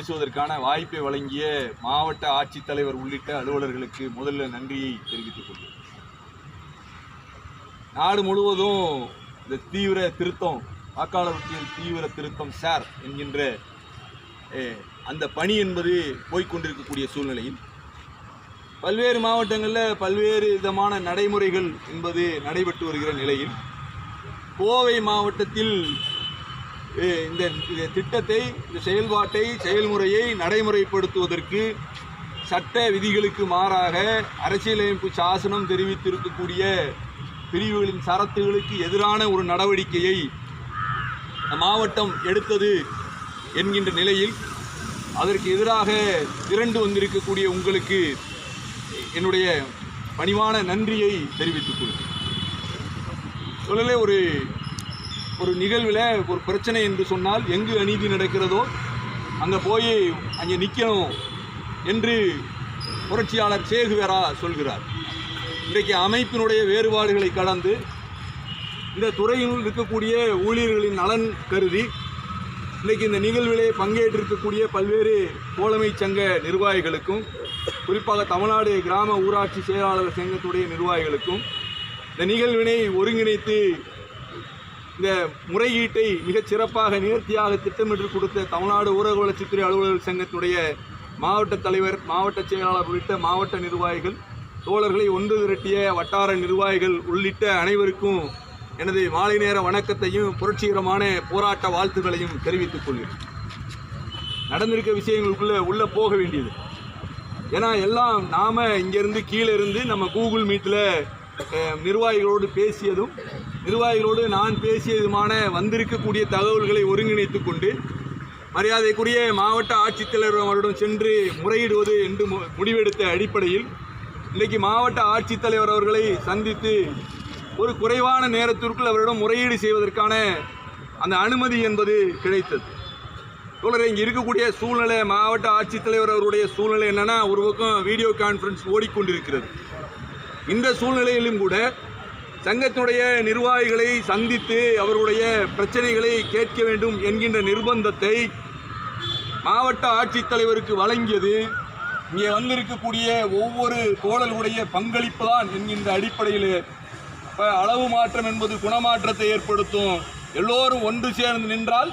பேசுவதற்கான வாய்ப்பை வழங்கிய மாவட்ட ஆட்சித்தலைவர் உள்ளிட்ட அலுவலர்களுக்கு முதல்ல நன்றியை தெரிவித்துக் கொள்கிறேன். நாடு முழுவதும் இந்த தீவிர திருத்தம் வாக்காளர் பட்டியல் தீவிர திருத்தம் சார் என்கின்ற அந்த பணி என்பது போய்கொண்டிருக்கக்கூடிய சூழ்நிலையில் பல்வேறு மாவட்டங்களில் பல்வேறு விதமான நடைமுறைகள் என்பது நடைபெற்று வருகிற நிலையில் கோவை மாவட்டத்தில் இந்த திட்டத்தை இந்த செயல்பாட்டை செயல்முறையை நடைமுறைப்படுத்துவதற்கு சட்ட விதிகளுக்கு மாறாக அரசியலமைப்பு சாசனம் தெரிவித்திருக்கக்கூடிய பிரிவுகளின் சரத்துகளுக்கு எதிரான ஒரு நடவடிக்கையை மாவட்டம் எடுத்தது என்கின்ற நிலையில் அதற்கு எதிராக திரண்டு வந்திருக்கக்கூடிய உங்களுக்கு என்னுடைய பணிவான நன்றியை தெரிவித்துக் கொள்கிறேன். சொல்லலே ஒரு ஒரு நிகழ்வில் ஒரு பிரச்சனை என்று சொன்னால் எங்கு அநீதி நடக்கிறதோ அங்கே போய் அங்கே நிற்கணும் என்று புரட்சியாளர் சேகுவேரா சொல்கிறார். இன்றைக்கு அமைப்பினுடைய வேறுபாடுகளை கடந்து இந்த துறையில் இருக்கக்கூடிய ஊழியர்களின் நலன் கருதி இன்றைக்கு இந்த நிகழ்விலே பங்கேற்றிருக்கக்கூடிய பல்வேறு தோழமை சங்க நிர்வாகிகளுக்கும் குறிப்பாக தமிழ்நாடு கிராம ஊராட்சி செயலாளர் சங்கத்துடைய நிர்வாகிகளுக்கும் இந்த நிகழ்வினை ஒருங்கிணைத்து இந்த முறையீட்டை மிகச் சிறப்பாக நேர்த்தியாக திட்டமிட்டு கொடுத்த தமிழ்நாடு ஊரக வளர்ச்சித்துறை அலுவலர்கள் சங்கத்துடைய மாவட்ட தலைவர் மாவட்ட செயலாளர் உள்ளிட்ட மாவட்ட நிர்வாகிகள் தோழர்களை ஒன்று திரட்டிய வட்டார நிர்வாகிகள் உள்ளிட்ட அனைவருக்கும் எனது மாலை நேர வணக்கத்தையும் புரட்சிகரமான போராட்ட வாழ்த்துக்களையும் தெரிவித்துக் கொள்கிறேன். நடந்திருக்க விஷயங்களுக்குள்ளே உள்ளே போக வேண்டியது. ஏன்னா எல்லாம் நாம் இங்கேருந்து கீழே இருந்து நம்ம கூகுள் மீட்டில் நிர்வாகிகளோடு பேசியதும் நிர்வாகிகளோடு நான் பேசியதுமான வந்திருக்கக்கூடிய தகவல்களை ஒருங்கிணைத்து கொண்டு மரியாதைக்குரிய மாவட்ட ஆட்சித்தலைவர் அவரிடம் சென்று முறையிடுவது என்று மு- முடிவெடுத்த அடிப்படையில் இன்றைக்கு மாவட்ட ஆட்சித்தலைவர் அவர்களை சந்தித்து ஒரு குறைவான நேரத்திற்குள் அவரிடம் முறையீடு செய்வதற்கான அந்த அனுமதி என்பது கிடைத்தது. தோழர் இங்கே இருக்கக்கூடிய சூழ்நிலை மாவட்ட ஆட்சித்தலைவர் அவருடைய சூழ்நிலை என்னென்னா ஒரு பக்கம் வீடியோ கான்ஃபரன்ஸ் ஓடிக்கொண்டிருக்கிறது. இந்த சூழ்நிலையிலும் கூட சங்கத்தினுடைய நிர்வாகிகளை சந்தித்து அவருடைய பிரச்சனைகளை கேட்க வேண்டும் என்கின்ற நிர்பந்தத்தை மாவட்ட ஆட்சித்தலைவருக்கு வழங்கியது. இங்கே வந்திருக்கக்கூடிய ஒவ்வொரு தோழர்களுடைய பங்களிப்பு தான் என்கின்ற அடிப்படையில் இப்போ அளவு மாற்றம் என்பது குணமாற்றத்தை ஏற்படுத்தும். எல்லோரும் ஒன்று சேர்ந்து நின்றால்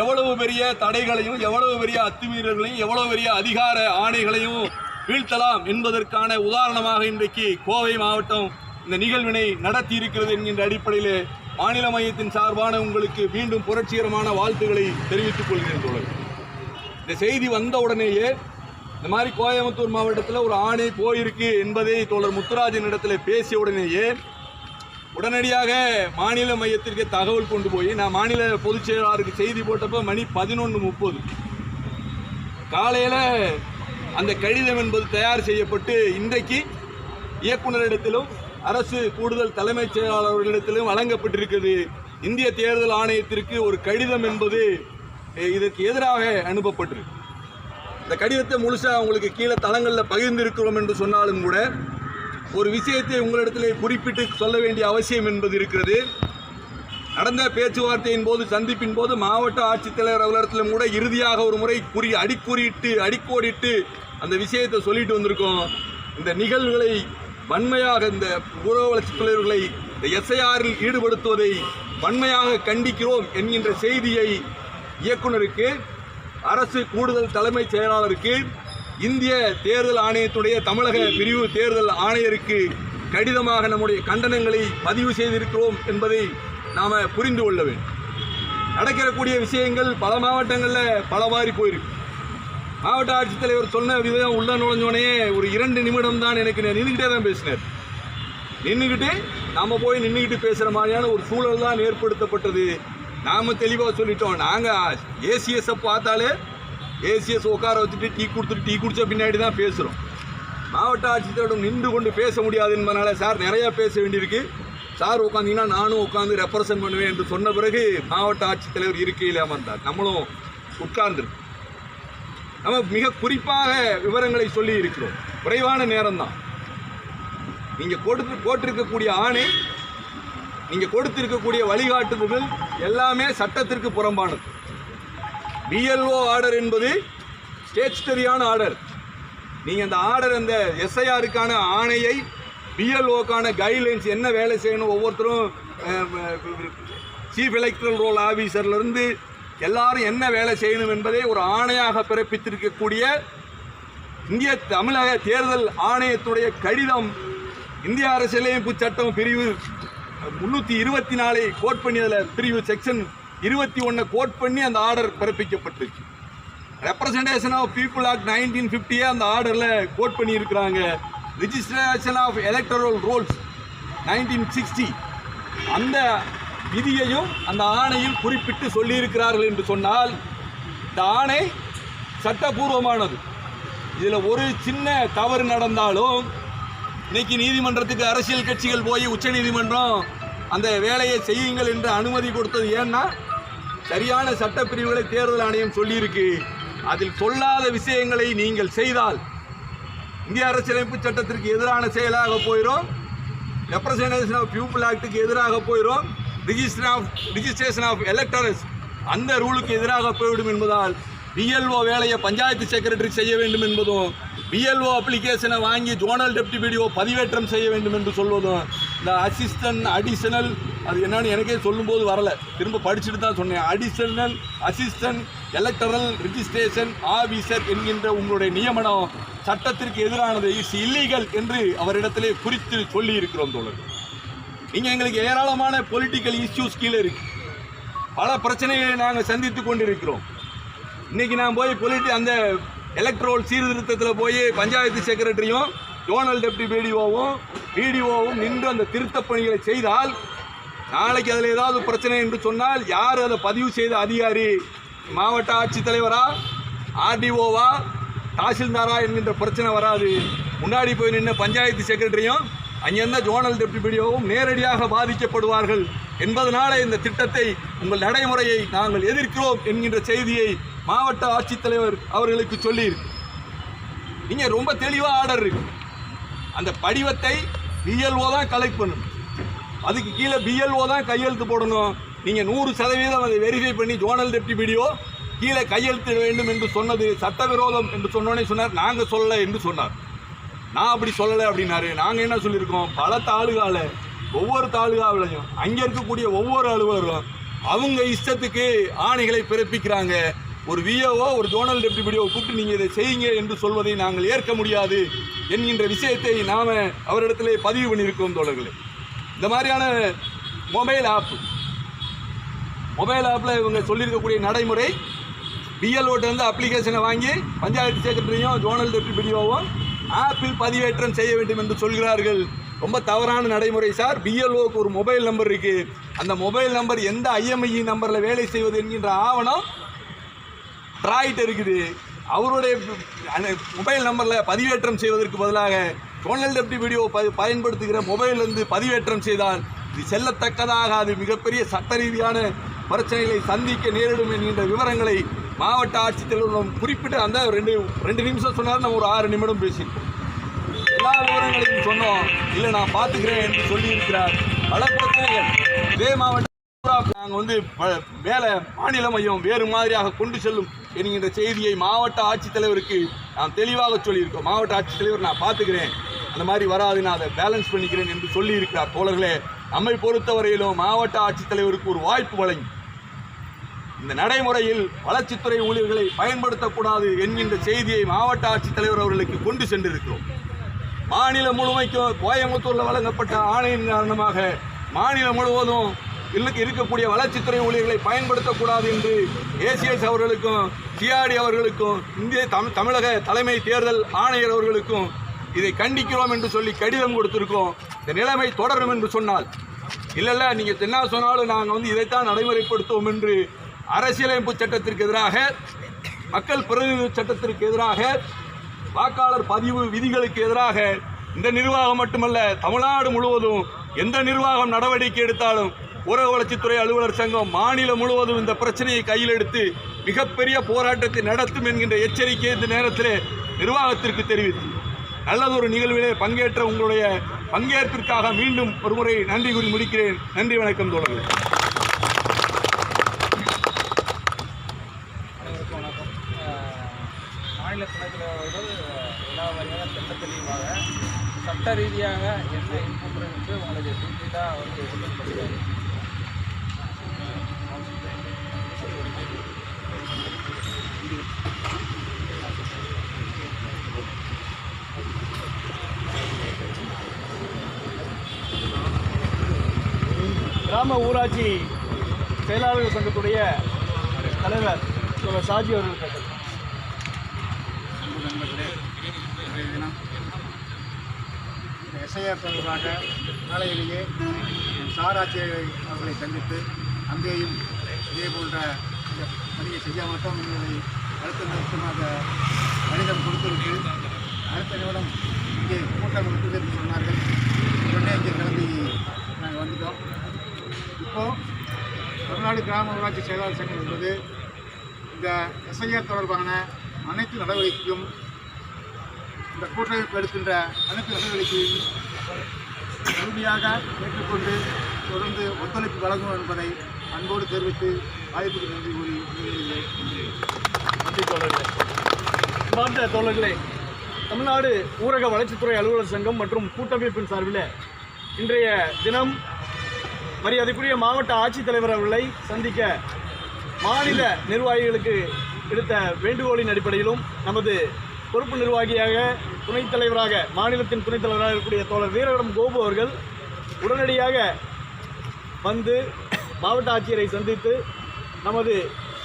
எவ்வளவு பெரிய தடைகளையும் எவ்வளவு பெரிய அத்துமீறல்களையும் எவ்வளவு பெரிய அதிகார ஆணைகளையும் வீழ்த்தலாம் என்பதற்கான உதாரணமாக இன்றைக்கு கோவை மாவட்டம் இந்த நிகழ்வினை நடத்தி இருக்கிறது என்கின்ற அடிப்படையில் மாநில மையத்தின் சார்பான உங்களுக்கு மீண்டும் புரட்சிகரமான வாழ்த்துக்களை தெரிவித்துக் கொள்கிறேன் தோழர். இந்த செய்தி வந்த உடனேயே இந்த மாதிரி கோயம்புத்தூர் மாவட்டத்தில் ஒரு ஆணை போயிருக்கு என்பதை தோழர் முத்துராஜன் இடத்துல பேசிய உடனேயே உடனடியாக மாநில மையத்திற்கு தகவல் கொண்டு போய் நான் மாநில பொதுச் செயலாளருக்கு செய்தி போட்டப்போ மணி பதினொன்று முப்பது. காலையில் அந்த கடிதம் என்பது தயார் செய்யப்பட்டு இன்றைக்கு இயக்குனரிடத்திலும் அரசு கூடுதல் தலைமைச் செயலாளர்களிடத்திலும் வழங்கப்பட்டிருக்கிறது. இந்திய தேர்தல் ஆணையத்திற்கு ஒரு கடிதம் என்பது இதற்கு எதிராக அனுப்பப்பட்டிருக்கு. இந்த கடிதத்தை முழுசாக உங்களுக்கு கீழே தளங்களில் பகிர்ந்திருக்கிறோம் என்று சொன்னாலும் கூட ஒரு விஷயத்தை உங்களிடத்திலே குறிப்பிட்டு சொல்ல வேண்டிய அவசியம் என்பது இருக்கிறது. நடந்த பேச்சுவார்த்தையின் போது சந்திப்பின் போது மாவட்ட ஆட்சித்தலைவர் அலுவலகத்திலும் கூட இறுதியாக ஒரு முறை குறி அடிக்குறியிட்டு அடிக்கோடிட்டு அந்த விஷயத்தை சொல்லிட்டு வந்திருக்கோம். இந்த நிகழ்வுகளை வன்மையாக இந்த ஊரக வளர்ச்சி தலைவர்களை இந்த எஸ்ஐஆரில் ஈடுபடுத்துவதை வன்மையாக கண்டிக்கிறோம் என்கின்ற செய்தியை இயக்குனருக்கு அரசு கூடுதல் தலைமைச் செயலாளருக்கு இந்திய தேர்தல் ஆணையத்துடைய தமிழக பிரிவு தேர்தல் ஆணையருக்கு கடிதமாக நம்முடைய கண்டனங்களை பதிவு செய்திருக்கிறோம் என்பதை நாம் புரிந்து கொள்ள வேண்டும். நடக்கிறக்கூடிய விஷயங்கள் பல மாவட்டங்களில் பலவாரி போயிருக்கு. மாவட்ட ஆட்சித்தலைவர் சொன்ன விதம் உள்ள நுழைஞ்சோடனே ஒரு இரண்டு நிமிடம் தான் எனக்கு நின்றுக்கிட்டே தான் பேசினார் நின்றுக்கிட்டு நாம் போய் நின்றுக்கிட்டு பேசுகிற மாதிரியான ஒரு சூழல் தான் ஏற்படுத்தப்பட்டது. நாம் தெளிவாக சொல்லிட்டோம். நாங்கள் ஏசிஎஸ்ஸை பார்த்தாலே ஏசிஎஸ் உட்கார வச்சுட்டு டீ கொடுத்துட்டு டீ குடித்த பின்னாடி தான் பேசுகிறோம் மாவட்ட ஆட்சித்தலைவரிடம் நின்று கொண்டு பேச முடியாது என்பதனால சார் நிறையா பேச வேண்டியிருக்கு. சார் உட்காந்திங்கன்னா நானும் உட்காந்து ரெப்ரசன்ட் பண்ணுவேன் என்று சொன்ன பிறகு மாவட்ட ஆட்சித்தலைவர் இருக்கையில் அமர்ந்தார். நம்மளும் உட்கார்ந்துருக்கு நம்ம மிக குறிப்பாக விவரங்களை சொல்லி இருக்கிறோம். குறைவான நேரம்தான். நீங்கள் கொடுத்து போட்டிருக்கக்கூடிய ஆணை நீங்கள் கொடுத்திருக்கக்கூடிய வழிகாட்டுதல்கள் எல்லாமே சட்டத்திற்கு புறம்பானது. பிஎல்ஓ ஆர்டர் என்பது ஸ்டேச்சுட்டரியான ஆர்டர் நீங்கள் அந்த ஆர்டர் அந்த எஸ்ஐஆருக்கான ஆணையை பிஎல்ஓக்கான கைட்லைன்ஸ் என்ன வேலை செய்யணும் ஒவ்வொருத்தரும் சீஃப் எலக்ட்ரல் ரோல் ஆஃபீஸர்லேருந்து எல்லாரும் என்ன வேலை செய்யணும் என்பதை ஒரு ஆணையாக பிறப்பித்திருக்கக்கூடிய இந்திய தமிழக தேர்தல் ஆணையத்துடைய கடிதம் இந்திய அரசியலமைப்பு சட்டம் பிரிவு முன்னூற்றி இருபத்தி நாலை கோட் பண்ணி அதில் பிரிவு செக்ஷன் இருபத்தி ஒன்றை கோட் பண்ணி அந்த order பிறப்பிக்கப்பட்டிருக்கு. Representation of people act nineteen ஃபிஃப்டியே அந்த ஆர்டரில் கோட் பண்ணியிருக்கிறாங்க registration of electoral rolls nineteen sixty அந்த விதியையும் அந்த ஆணையில் குறிப்பிட்டு சொல்லியிருக்கிறார்கள் என்று சொன்னால் இந்த ஆணை சட்டபூர்வமானது. இதில் ஒரு சின்ன தவறு நடந்தாலும் இன்னைக்கு நீதிமன்றத்துக்கு அரசியல் கட்சிகள் போய் உச்சநீதிமன்றம் அந்த வேலையை செய்யுங்கள் என்று அனுமதி கொடுத்தது ஏன்னா சரியான சட்டப்பிரிவுகளை தேர்தல் ஆணையம் சொல்லியிருக்கு. அதில் சொல்லாத விஷயங்களை நீங்கள் செய்தால் இந்திய அரசியலமைப்பு சட்டத்திற்கு எதிரான செயலாக போயிடும் ரெப்ரசன்டேஷன் ஆஃப் பீப்புள் ஆக்டுக்கு எதிராக போயிடும் register of registration of electors அந்த ரூலுக்கு எதிராக போய்விடும் என்பதால் பிஎல்ஓ வேலையை பஞ்சாயத்து செக்ரட்டரி செய்ய வேண்டும் என்பதும் பிஎல்ஓ அப்ளிகேஷனை வாங்கி ஜோனல் டெப்டி பிடிஓ பதிவேற்றம் செய்ய வேண்டும் என்று சொல்வதும் இந்த அசிஸ்டன்ட் அடிஷனல் அது என்னன்னு எனக்கே சொல்லும்போது வரலை. திரும்ப படிச்சுட்டு தான் சொன்னேன். Additional assistant electoral registration officer என்கின்ற உங்களுடைய நியமனம் சட்டத்திற்கு எதிரானது. இஸ் இல்லீகல் என்று அவரிடத்திலே குறித்து சொல்லியிருக்கிறோம் தோழர்கள். நீங்கள் எங்களுக்கு ஏராளமான பொலிட்டிக்கல் இஷ்யூஸ் கீழே இருக்கு. பல பிரச்சனைகளை நாங்கள் சந்தித்து கொண்டிருக்கிறோம். இன்றைக்கி நான் போய் பொலிட்டி அந்த எலக்ட்ரோல் சீர்திருத்தத்தில் போய் பஞ்சாயத்து செக்ரட்டரியும் ஜோனல் டெப்டி பிடிஓவும் பிடிஓவும் நின்று அந்த திருத்தப் பணிகளை செய்தால் நாளைக்கு அதில் ஏதாவது பிரச்சனை என்று சொன்னால் யார் அதை பதிவு செய்த அதிகாரி? மாவட்ட ஆட்சித்தலைவரா? ஆர்டிஓவா தாசில்தாரா என்கின்ற பிரச்சனை வராது. முன்னாடி போய் நின்று பஞ்சாயத்து செக்ரட்டரியும் அங்கிருந்த ஜோனல் டெப்டி பிடிஓவும் நேரடியாக பாதிக்கப்படுவார்கள் என்பதனால இந்த திட்டத்தை உங்கள் நடைமுறையை நாங்கள் எதிர்க்கிறோம் என்கின்ற செய்தியை மாவட்ட ஆட்சித்தலைவர் அவர்களுக்கு சொல்லியிருக்கு இங்கே ரொம்ப தெளிவாக ஆர்டர் இருக்கு. அந்த படிவத்தை பிஎல்ஓ தான் கலெக்ட் பண்ணணும். அதுக்கு கீழே பிஎல்ஓ தான் கையெழுத்து போடணும். நீங்கள் நூறு சதவீதம் அதை வெரிஃபை பண்ணி ஜோனல் டெப்டி பிடிஓ கீழே கையெழுத்திட வேண்டும் என்று சொன்னது சட்டவிரோதம் என்று சொன்னோடனே சொன்னார். நாங்கள் சொல்லலை என்று சொன்னார். நான் அப்படி சொல்லலை அப்படின்னாரு. நாங்கள் என்ன சொல்லியிருக்கோம்? பல தாலுகாவில் ஒவ்வொரு தாலுகாவிலையும் அங்கே இருக்கக்கூடிய ஒவ்வொரு அலுவலரும் அவங்க இஷ்டத்துக்கு ஆணைகளை பிறப்பிக்கிறாங்க. ஒரு விஓஓ ஒரு ஜோனல் டெப்டிபடியோ கூப்பிட்டு நீங்கள் இதை செய்யுங்க என்று சொல்வதை நாங்கள் ஏற்க முடியாது என்கின்ற விஷயத்தை நாம் அவரிடத்திலே பதிவு பண்ணியிருக்கோம் தோழர்களே. இந்த மாதிரியான மொபைல் ஆப் மொபைல் ஆப்பில் இவங்க சொல்லியிருக்கக்கூடிய நடைமுறை பிஎல்ஓட்டேருந்து அப்ளிகேஷனை வாங்கி பஞ்சாயத்து செக்ரட்டரியும் ஜோனல் டெப்டிபடியோவும் ஆப்பில் பதிவேற்றம் செய்ய வேண்டும் என்று சொல்கிறார்கள். ரொம்ப தவறான நடைமுறை சார். பிஎல்ஓக்கு ஒரு மொபைல் நம்பர் இருக்குது அந்த மொபைல் நம்பர் எந்த ஐஎம்ஐ நம்பரில் வேலை செய்வது என்கின்ற ஆவணம் ட்ராய்ட் இருக்குது. அவருடைய மொபைல் நம்பரில் பதிவேற்றம் செய்வதற்கு பதிலாக ஜோனல் டெப்டி வீடியோ ப பயன்படுத்துகிற மொபைலிருந்து பதிவேற்றம் செய்தால் இது செல்லத்தக்கதாக அது மிகப்பெரிய சட்ட ரீதியான பிரச்சனைகளை சந்திக்க நேரிடும் என்கின்ற விவரங்களை மாவட்ட ஆட்சித்தலைவர் குறிப்பிட்டு அந்த ரெண்டு ரெண்டு நிமிஷம் சொன்னார். நம்ம ஒரு ஆறு நிமிடம் பேசியிருக்கோம் எல்லா விவரங்களையும் சொன்னோம். இல்லை நான் பார்த்துக்கிறேன் என்று சொல்லியிருக்கிறார். பல பிரச்சனைகள் இதே மாவட்டம் நாங்கள் வந்து வேலை மாநில மையம் வேறு மாதிரியாக கொண்டு செல்லும் என்கின்ற செய்தியை மாவட்ட ஆட்சித்தலைவருக்கு நான் தெளிவாக சொல்லியிருக்கோம். மாவட்ட ஆட்சித்தலைவர் நான் பார்த்துக்கிறேன். அந்த மாதிரி வராது நான் அதை பேலன்ஸ் பண்ணிக்கிறேன் என்று சொல்லியிருக்கிறார். தோழர்களே நம்மை பொறுத்தவரையிலும் மாவட்ட ஆட்சித்தலைவருக்கு ஒரு வாய்ப்பு வழங்கி இந்த நடைமுறையில் வளர்ச்சித்துறை ஊழியர்களை பயன்படுத்தக்கூடாது என்கின்ற செய்தியை மாவட்ட ஆட்சித்தலைவர் அவர்களுக்கு கொண்டு சென்றிருக்கிறோம். மாநிலம் முழுமைக்கும் கோயம்புத்தூரில் வழங்கப்பட்ட ஆணையின் காரணமாக மாநிலம் முழுவதும் இல்லுக்கு இருக்கக்கூடிய வளர்ச்சித்துறை ஊழியர்களை பயன்படுத்தக்கூடாது என்று ஏசிஎஸ் அவர்களுக்கும் சிஆர்டி அவர்களுக்கும் இந்திய தமிழ் தமிழக தலைமை தேர்தல் ஆணையர் அவர்களுக்கும் இதை கண்டிக்கிறோம் என்று சொல்லி கடிதம் கொடுத்திருக்கோம். இந்த நிலைமை தொடரும் என்று சொன்னால் இல்லை இல்லை நீங்கள் என்ன சொன்னாலும் நாங்கள் வந்து இதைத்தான் நடைமுறைப்படுத்துவோம் என்று அரசியலமைப்பு சட்டத்திற்கு எதிராக மக்கள் பிரதிநிதி சட்டத்திற்கு எதிராக வாக்காளர் பதிவு விதிகளுக்கு எதிராக இந்த நிர்வாகம் மட்டுமல்ல தமிழ்நாடு முழுவதும் எந்த நிர்வாகம் நடவடிக்கை எடுத்தாலும் ஊரக வளர்ச்சித்துறை அலுவலர் சங்கம் மாநிலம் முழுவதும் இந்த பிரச்சனையை கையில் எடுத்து மிகப்பெரிய போராட்டத்தை நடத்தும் என்கின்ற எச்சரிக்கையை இந்த நேரத்தில் நிர்வாகத்திற்கு தெரிவித்து நல்லதொரு நிகழ்விலே பங்கேற்ற உங்களுடைய பங்கேற்பிற்காக மீண்டும் ஒருமுறை நன்றி கூறி முடிக்கிறேன். நன்றி வணக்கம் தோழர்களே அனைவருக்கும் வணக்கம் அஹ், சட்ட ரீதியாக என்ன இன்புட் என்று உங்களுக்கு டீட்டெயிலாக வந்து சொல்லப்படுகிறது கிராம ஊராட்சி செயலாளர்கள் சங்கத்துடைய தலைவர் தோழர் சாஜி அவர்கள் பேசுகிறார். அன்பு நண்பர்களே இன்றைய தினம் இந்த எஸ்ஐஆர் தொடர்பாக காலையிலேயே சார் அவர்களை சந்தித்து அங்கேயும் இதே போன்ற இந்த பணியை செய்ய மாட்டோம் என்பதை அடுத்த நிமிஷமாக கடிதம் கொடுத்துவிட்டு அடுத்த நிமிடம் இங்கே கூட்டம் இருக்குது என்று சொன்னார்கள். உடனே இங்கே கிளம்பி நாங்கள் வந்துட்டோம். இப்போது தமிழ்நாடு கிராம ஊராட்சி செயலாளர் சங்கம் என்பது இந்த எஸ்ஐஆர் தொடர்பான அனைத்து நடவடிக்கைக்கும் இந்த கூட்டமைப்பு எடுக்கின்ற அனைத்து நடவடிக்கையும் உறுதியாக ஏற்றுக்கொண்டு தொடர்ந்து ஒத்துழைப்பு வழங்கும் என்பதை அன்போடு தெரிவித்து வாய்ப்புக்கு நன்றி கூறி மாநில தோழர்களே தமிழ்நாடு ஊரக வளர்ச்சித்துறை அலுவலர் சங்கம் மற்றும் கூட்டமைப்பின் சார்பில் இன்றைய தினம் மரியாதைக்குரிய மாவட்ட ஆட்சித்தலைவர் அவர்களை சந்திக்க மாநில நிர்வாகிகளுக்கு எடுத்த வேண்டுகோளின் அடிப்படையிலும் நமது பொறுப்பு நிர்வாகியாக துணைத் தலைவராக மாநிலத்தின் துணைத் தலைவராக இருக்கக்கூடிய தோழர் வீரகடம் கோபு அவர்கள் உடனடியாக வந்து மாவட்ட ஆட்சியரை சந்தித்து நமது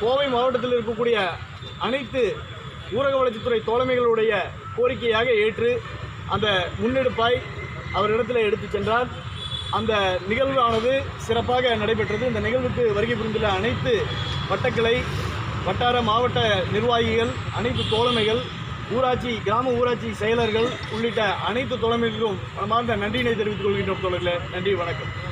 கோவை மாவட்டத்தில் இருக்கக்கூடிய அனைத்து ஊரக வளர்ச்சித்துறை தோழமைகளுடைய கோரிக்கையாக ஏற்று அந்த முன்னெடுப்பாய் அவரிடத்தில் எடுத்து சென்றார். அந்த நிகழ்வானது சிறப்பாக நடைபெற்றது. இந்த நிகழ்வுக்கு வருகை புரிந்துள்ள அனைத்து வட்டக்கிளை வட்டார மாவட்ட நிர்வாகிகள் அனைத்து தோழமைகள் ஊராட்சி கிராம ஊராட்சி செயலர்கள் உள்ளிட்ட அனைத்து தோழமைகளுக்கும் மனமார்ந்த நன்றியினை தெரிவித்துக் கொள்கின்றோம் தோழர்களே. நன்றி வணக்கம்.